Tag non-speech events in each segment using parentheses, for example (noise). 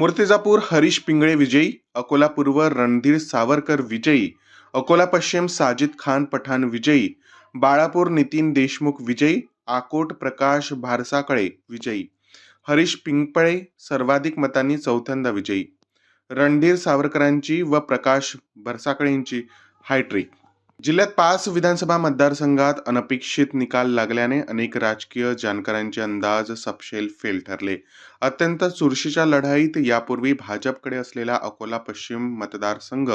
मूर्तिजापूर हरीश पिंगळे विजयी अकोला पूर्व रणधीर सावरकर विजयी अकोला पश्चिम साजिद खान पठाण विजयी बाळापूर नितीन देशमुख विजयी आकोट प्रकाश भारसाकळे विजयी हरीश पिंपळे सर्वाधिक मतांनी चौथ्यांदा विजयी रणधीर सावरकरांची व प्रकाश भरसाकळेंची हायट्रिक जिल्ह्यात पाच विधानसभा मतदारसंघात अनपेक्षित निकाल लागल्याने अनेक राजकीय जाणकारांचे अंदाज सपशेल फेल ठरले. अत्यंत चुरशीच्या लढाईत यापूर्वी भाजपकडे असलेला अकोला पश्चिम मतदारसंघ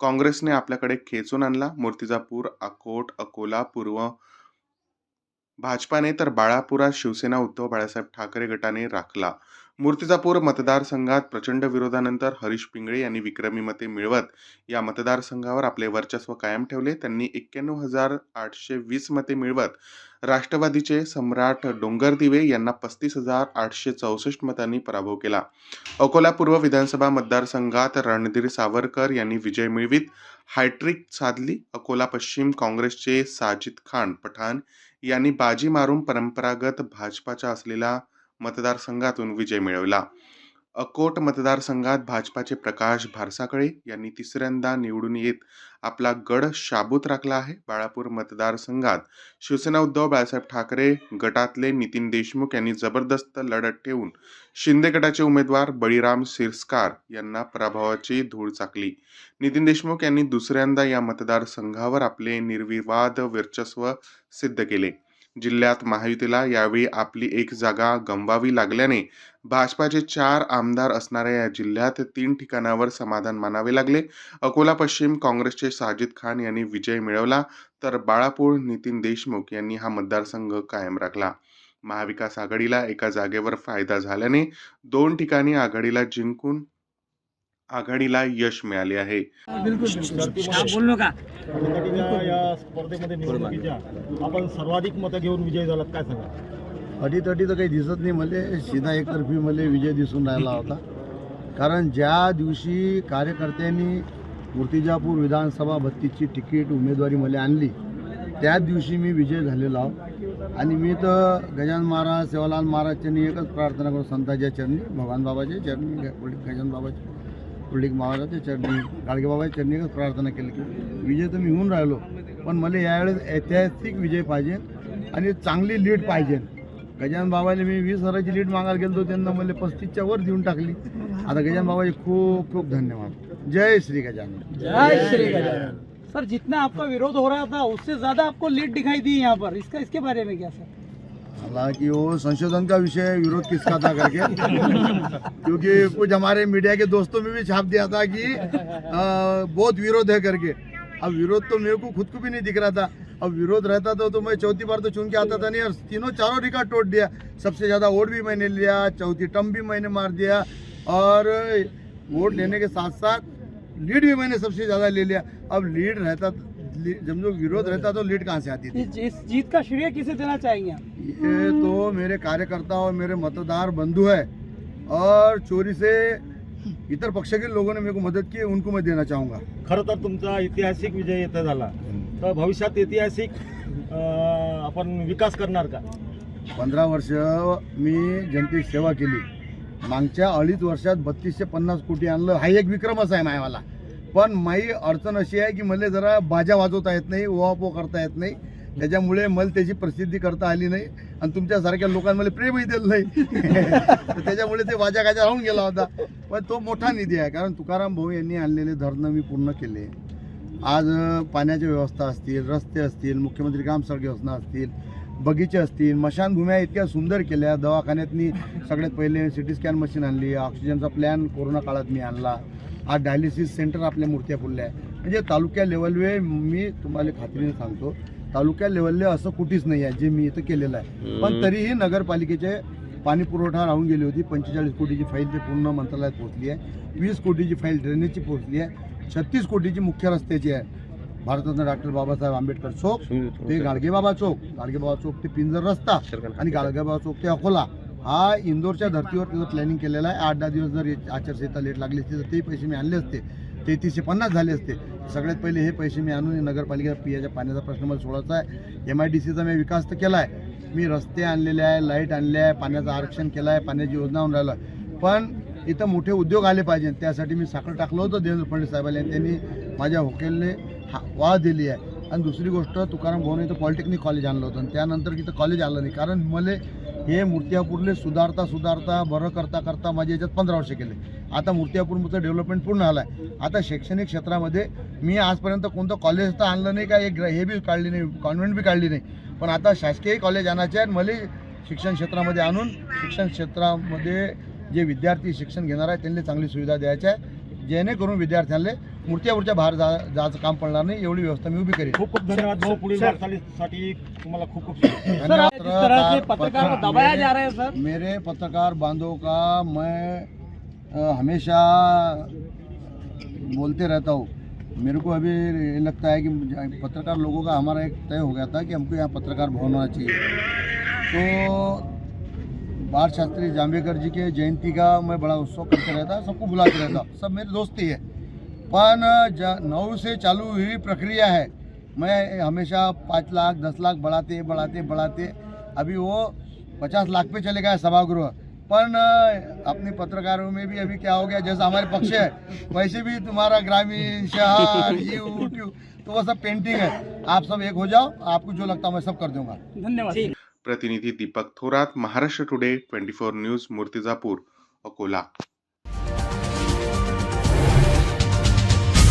काँग्रेसने आपल्याकडे खेचून आणला. मूर्तिजापूर अकोट अकोला पूर्व भाजपाने तर बाळापुरात शिवसेना उद्धव बाळासाहेब ठाकरे गटाने राखला. मूर्तिजापूर मतदारसंघात प्रचंड विरोधानंतर हरीश पिंगळे यांनी विक्रमी मते मिळवत या मतदारसंघावर आपले वर्चस्व कायम ठेवले. त्यांनी एक्क्याण्णव हजार आठशे वीस मते मिळवत राष्ट्रवादीचे सम्राट डोंगरदिवे यांना पस्तीस हजार आठशे चौसष्ट मतांनी पराभव केला. अकोला पूर्व विधानसभा मतदारसंघात रणधीर सावरकर यांनी विजय मिळवीत. हायट्रिक साधली अकोला पश्चिम काँग्रेसचे साजिद खान पठाण यांनी बाजी मारून परंपरागत भाजपाच्या असलेला मतदारसंघातून विजय मिळवला. अकोट मतदारसंघात भाजपाचे प्रकाश भारसाकळे यांनी तिसऱ्यांदा निवडून येत आपला गड शाबूत राखला आहे. बाळापूर मतदारसंघात शिवसेना उद्धव बाळासाहेब ठाकरे गटातले नितीन देशमुख यांनी जबरदस्त लढत ठेवून शिंदे गटाचे उमेदवार बळीराम सिरस्कार यांना पराभवाची धूळ चाकली. नितीन देशमुख यांनी दुसऱ्यांदा या मतदारसंघावर आपले निर्विवाद वर्चस्व सिद्ध केले. जिल्ह्यात महायुतीला यावेळी आपली एक जागा गमवावी लागल्याने भाजपाचे चार आमदार असणाऱ्या या जिल्ह्यात तीन ठिकाणावर समाधान मानावे लागले. अकोला पश्चिम काँग्रेसचे साजिद खान यांनी विजय मिळवला तर बाळापूर नितीन देशमुख यांनी हा मतदारसंघ कायम राखला. महाविकास आघाडीला एका जागेवर फायदा झाल्याने दोन ठिकाणी आघाडीला जिंकून आघाडीला यश मिळाले आहे. हा, बोललो का? अटीतटीच्या या स्पर्धेमध्ये निवडणुकीच्या आपण सर्वाधिक मतं घेऊन विजयी झालात काय सांगा अटीतटी तर काही दिसत नाही मला. सीधा एकतर्फी मला विजय दिसून राहिला होता. कारण ज्या दिवशी कार्यकर्त्यांनी मूर्तिजापूर विधानसभा बत्तीसची तिकीट उमेदवारी मला आणली त्याच दिवशी मी विजय झालेलो आहो. आणि मी तर गजानन महाराज सेवालाल महाराज चरणी एकच प्रार्थना करू संतांच्या चरणी भगवान बाबाच्या चरणी गजानन बाबाच्या पुंडलिक महाराजाच्या चरणी गाडगेबाबाच्या चरणी प्रार्थना केली की विजय तर मी होऊन राहिलो पण मला यावेळेस ऐतिहासिक विजय पाहिजे आणि चांगली लीड पाहिजे. गजानन बाबाने मी वीस हजाराची लीड मागायला गेलो त्यांना मला पस्तीसच्या वर देऊन टाकली. आता गजानन बाबाचे खूप खूप धन्यवाद. जय श्री गजानन. जय श्री गजानन. सर जितना आपका विरोध हो रहा था उससे ज्यादा आपको लीड दिखाई दी यहाँ पर। इसका इसके बारे में क्या सर? हालाँकि वो संशोधन का विषय विरोध किसका था करके? (laughs) क्योंकि कुछ हमारे मीडिया के दोस्तों में भी छाप दिया था कि आ, बहुत विरोध है करके। अब विरोध तो मेरे को खुद को भी नहीं दिख रहा था। अब विरोध रहता था तो मैं चौथी बार तो चुन के आता था नहीं और तीनों चारों रिकॉर्ड तोड़ दिया। सबसे ज़्यादा वोट भी मैंने लिया चौथी टर्म भी मैंने मार दिया और वोट लेने के साथ साथ लीड भी मैंने सबसे ज़्यादा ले लिया। अब लीड रहता जब जो विरोध रहता तो लीड कहाँ से आती थी? इस, इस जीत का श्रेय किसे देना चाहेंगे आप? ये तो मेरे कार्यकर्ता और मेरे मतदार बंधु है और चोरी से इतर पक्ष के लोगों ने मेरे को मदद की उनको मैं देना चाहूँगा। खरं तर तुमचा ऐतिहासिक विजय इथं झाला. तर भविष्यात ऐतिहासिक अं, आपण विकास करणार का? पंधरा वर्ष मी जनतेची सेवा केली. मागच्या अडीच वर्षात बत्तीसशे पन्नास कोटी आणलं. हा एक विक्रमच आहे मायवाला. पण माई अडचण अशी आहे की मला जरा बाजा वाजवता येत नाही ओवापो करता येत नाही. त्याच्यामुळे मला त्याची प्रसिद्धी करता आली नाही आणि तुमच्यासारख्या लोकांमध्ये प्रेमही दिलं नाही. (laughs) त्याच्यामुळे ते वाजा गाजा राहून गेला होता. पण तो मोठा निधी आहे कारण तुकाराम भाऊ यांनी आणलेले धरणं मी पूर्ण केले. आज पाण्याच्या व्यवस्था असतील रस्ते असतील मुख्यमंत्री ग्रामसडक योजना असतील बगीचे असतील मशानभूम्या इतक्या सुंदर केल्या. दवाखान्यातनी सगळ्यात पहिले सी टी स्कॅन मशीन आणली ऑक्सिजनचा प्लॅन कोरोना काळात मी आणला. आज डायलिसिस सेंटर आपल्या मूर्त्या फुलल्या. म्हणजे तालुक्या लेवलवे मी तुम्हाला खात्रीने सांगतो तालुक्या लेवलले असं कुठेच नाही आहे जे मी इथं केलेलं आहे. पण तरीही नगरपालिकेचे पाणी पुरवठा राहून गेली होती पंचेचाळीस कोटीची फाईल ते पूर्ण मंत्रालयात पोहोचली आहे वीस कोटीची फाईल ड्रेनेजची पोहोचली आहे छत्तीस कोटीची मुख्य रस्त्याची आहे. भारतरत्न डॉक्टर बाबासाहेब आंबेडकर चौक ते गाडगेबाबा चौक. गाडगेबाबा चौक ते पिंजर रस्ता आणि गाडगेबाबा चौक ते अकोला. हा इंदोरच्या धर्तीवर त्याचं प्लॅनिंग केलेलं आहे. आठ दहा दिवस जर आचारसंहिता लेट लागली असती तर ते पैसे मी आणले असते. तेहतीसशे पन्नास झाले असते. सगळ्यात पहिले हे पैसे मी आणून नगरपालिका पियाच्या पाण्याचा प्रश्न मला सोडायचा आहे. एम आय डी सीचा मी विकास तर केला आहे मी रस्ते आणलेले आहे लाइट आणले आहे पाण्याचं आरक्षण केलं आहे पाण्याची योजना आणून राहिलं. पण इथं मोठे उद्योग आले पाहिजे. त्यासाठी मी साखर टाकलं होतं देवेंद्र फडणवीस साहेबांनी. आणि त्यांनी माझ्या होकेलने हा वाह दिली आहे. आणि दुसरी गोष्ट तुकाराम भाऊने इथं पॉलिटेक्निक कॉलेज आणलं होतं. आणि त्यानंतर इथं कॉलेज आलं नाही. कारण मला हे मूर्तियापूरले सुधारता सुधारता बरं करता करता माझ्या याच्यात पंधरा वर्ष केले. आता मूर्तियापूरचं डेव्हलपमेंट पूर्ण आलं आहे आता शैक्षणिक क्षेत्रामध्ये मी आजपर्यंत कोणतं कॉलेज तर आणलं नाही का एक ग्र- हे बी काढली नाही कॉन्व्हेंट बी काढली नाही. पण आता शासकीय कॉलेज आणायचे आहेत मला शिक्षण क्षेत्रामध्ये आणून शिक्षण क्षेत्रामध्ये जे विद्यार्थी शिक्षण घेणार आहेत त्यांना चांगली सुविधा द्यायच्या आहे जेणेकरून विद्यार्थ्यांना मूर्त्यावरच्या बाहेर जा जायचं काम पडणार नाही एवढी व्यवस्था मी उभी करेन. खूप खूप धन्यवाद भाऊ पुढील वाटचालीसाठी तुम्हाला खूप खूप से पत्रकार दबाया मेरे- जा रहा है सर? मेरे पत्रकार बांधों का मैं हमेशा बोलते रहता हूँ। मेरे को अभी लगता है कि पत्रकार लोगों का हमारा एक तय हो गया था कि हमको यहाँ पत्रकार भवन होना चाहिए। तो बाल शास्त्री जाम्बेकर जी के जयंती का मैं बड़ा उत्सव करते रहता सबको बुलाते रहता सब मेरे दोस्त ही है। पण ज नौ से चालू हुई प्रक्रिया है। मैं हमेशा पाँच लाख दस लाख बढ़ाते बढ़ाते बढ़ाते अभी वो पचास लाख पे चले गया सभागृह। पण अपने पत्रकारों में भी अभी क्या हो गया जैसा हमारे पक्ष है वैसे भी तुम्हारा ग्रामीण शहर यूट्यूब (laughs) तो वो सब पेंटिंग है। आप सब एक हो जाओ आपको जो लगता है मैं सब कर दूँगा। धन्यवाद। प्रतिनिधि Deepak Thorat Maharashtra today twenty four news Murtijapur Akola.